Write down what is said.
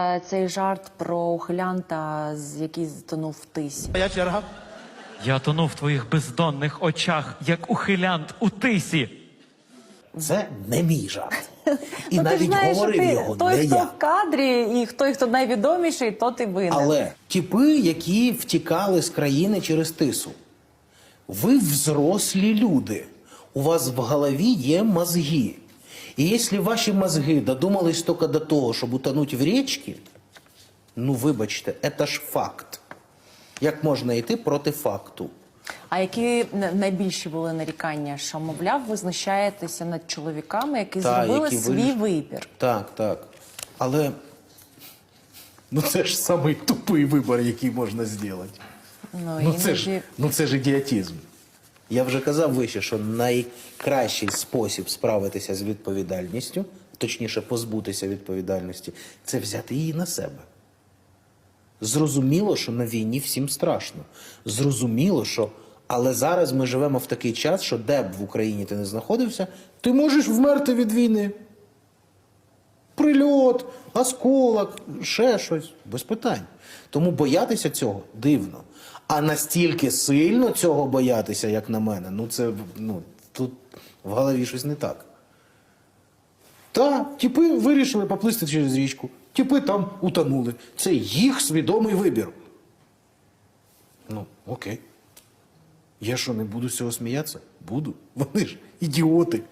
Е, Цей жарт про ухилянта, з- який затонув в тисі. Моя черга. Я тону в твоїх бездонних очах, як ухилянт у тисі. Це не мій жарт. І Ну, ти навіть знаєш, говорив ти його той, не хто я. в кадрі, і той, хто найвідоміший, то ти винен. Але типи, які втікали з країни через тису. Ви взрослі люди. У вас в голові є мозги. І якщо ваші мозги додумались тільки до того, щоб утонути в річці, ну вибачте, це ж факт. Як можна йти проти факту? А які найбільші були нарікання, що, мовляв, ви знущаєтеся над чоловіками, які Та, зробили які свій виріш- вибір? Так, так. Але ну це ж самий тупий вибір, який можна зробити. Ну, Ну це, ж, ну це ж ідіотизм. Я вже казав вище, що найкращий спосіб справитися з відповідальністю, точніше, позбутися відповідальності, це взяти її на себе. Зрозуміло, що на війні всім страшно. Зрозуміло, що. Але зараз ми живемо в такий час, що де б в Україні ти не знаходився, ти можеш вмерти від війни. Прильот, осколок, ще щось, без питань. Тому боятися цього дивно. А настільки сильно цього боятися, як на мене, ну це ну, тут в голові щось не так. Та, типи вирішили поплисти через річку. Типи там утонули. Це їх свідомий вибір. Ну, окей. Я що, не буду з цього сміятися? Буду. Вони ж ідіоти.